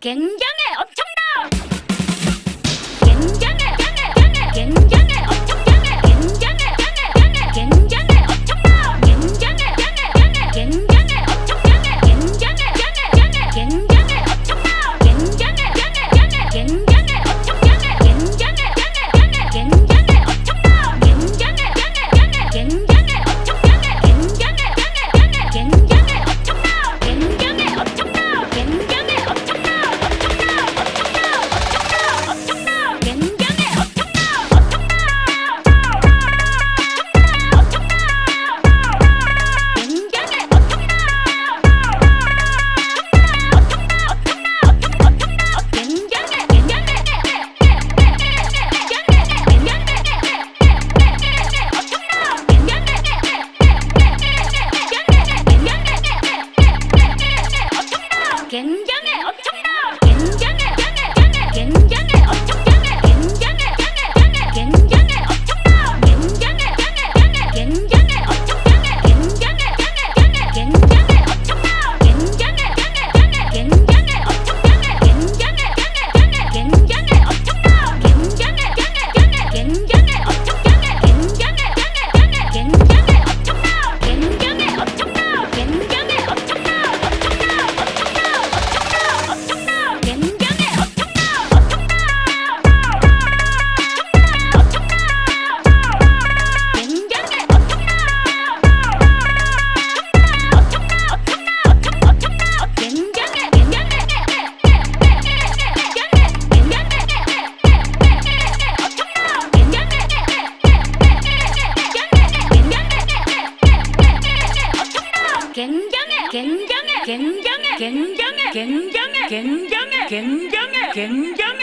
굉장해 엄청나 굉장해 굉장해 굉장해 엄청나게 굉장해 굉장해 굉장해 엄청나 굉장해 굉장해 굉장해 굉장해 굉장해 굉장해 굉장해 굉장해 굉장해 굉장해 굉장해